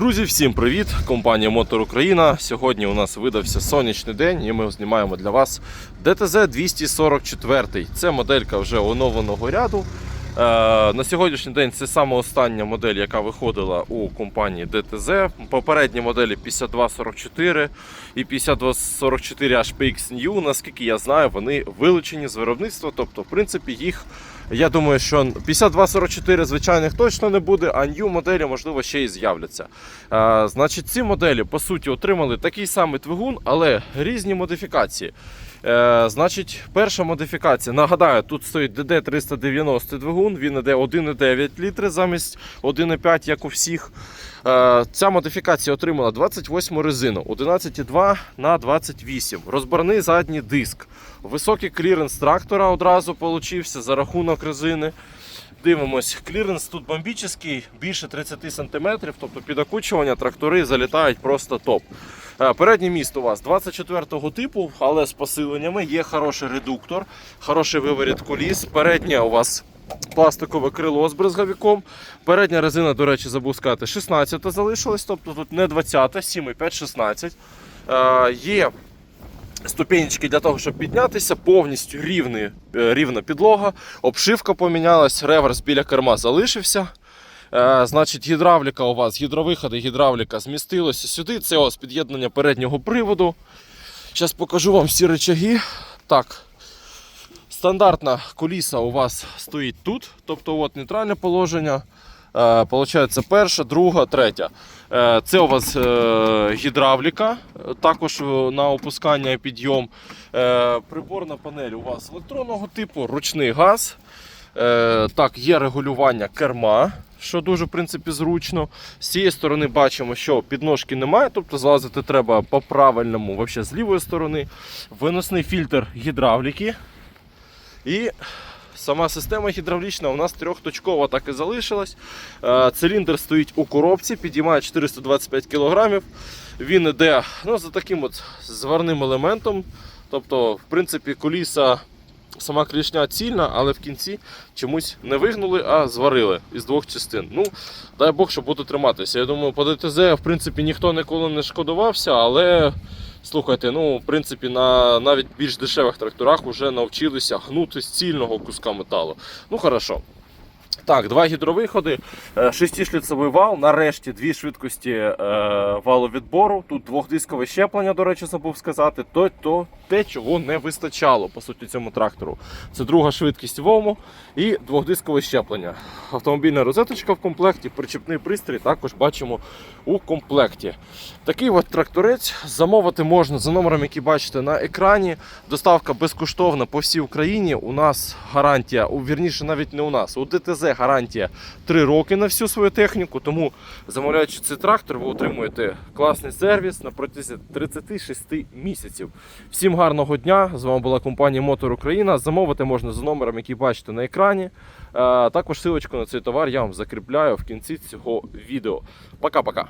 Друзі, всім привіт! Компанія Мотор Україна. Сьогодні у нас видався сонячний день, і ми знімаємо для вас DTZ 244. Це моделька вже оновленого ряду. Е, на сьогоднішній день це саме остання модель, яка виходила у компанії DTZ. Попередні моделі 5244 і 5244 HPX New. Наскільки я знаю, вони вилучені з виробництва. Тобто, в принципі, їх я думаю, що 5244 звичайних точно не буде, а new моделі, можливо, ще й з'являться. Е, значить, ці моделі, по суті, отримали такий самий двигун, але різні модифікації. Е, значить, перша модифікація. Нагадаю, тут стоїть DD390 двигун, він іде 1,9 літри замість 1,5, як у всіх. Е, ця модифікація отримала 28 резину, 11,2 на 28. Розборний задній диск. Високий кліренс трактора одразу получився за рахунок резини. Дивимось, кліренс тут бомбічний, більше 30 см, тобто під окучування трактори залітають просто топ. Е, Переднє міст у вас 24-го типу, але з посиленнями є хороший редуктор, хороший виворіт коліс. Переднє у вас пластикове крило з бризговиком. Передня резина, до речі, забув сказати, 16 залишилась, тобто тут не 20, 7,5, 16. Е, Є ступенечки для того, щоб піднятися, повністю рівний, е, рівна підлога, обшивка помінялась, реверс біля керма залишився. Е, значить, гідравліка у вас, гідровиходи, гідравліка змістилося сюди. Це ось під'єднання переднього приводу. Зараз покажу вам всі речаги. Так. Стандартна коліса у вас стоїть тут, тобто от нейтральне положення. Е, Получається перша, друга, третя. Е, Це у вас е, гідравліка, також на опускання і підйом. Приборна панель у вас електронного типу, ручний газ. Так, є регулювання керма, що дуже в принципі зручно. З цієї сторони бачимо, що підножки немає, тобто злазити треба по правильному, взагалі з лівої сторони. Виносний фільтр гідравліки. І сама система гідравлічна у нас трьохточкова так і залишилась. Е, Циліндр стоїть у коробці, підіймає 425 кг. Він іде ну, за таким от зварним елементом. Тобто, в принципі, коліса. Сама клішня цільна, але в кінці чомусь не вигнули, а зварили із двох частин. Ну, дай Бог, що буду триматися. Я думаю, по ДТЗ, в принципі, ніхто ніколи не шкодувався, але слухайте, ну, в принципі, на навіть більш дешевих тракторах вже навчилися гнути з цільного куска металу. Ну, хорошо. Так, два гідровиходи, е, шестишліцевий вал, нарешті дві швидкості е, валовідбору. Тут двохдискове щеплення, до речі, забув сказати. То, то те, чого не вистачало по суті цьому трактору. Це друга швидкість ВОМу і двохдискове щеплення. Автомобільна розеточка в комплекті, причепний пристрій також бачимо у комплекті. Такий от тракторець замовити можна за номером, який бачите на екрані. Доставка безкоштовна по всій Україні. У нас гарантія, вірніше, навіть не у нас. У ДТЗ гарантія 3 роки на всю свою техніку. Тому, замовляючи цей трактор, ви отримуєте класний сервіс на протязі 36 місяців. Всім гарного дня! З вами була компанія Мотор Україна. Замовити можна за номером, який бачите на екрані. Е, Також силочку на цей товар я вам закріпляю в кінці цього відео. Пока-пока.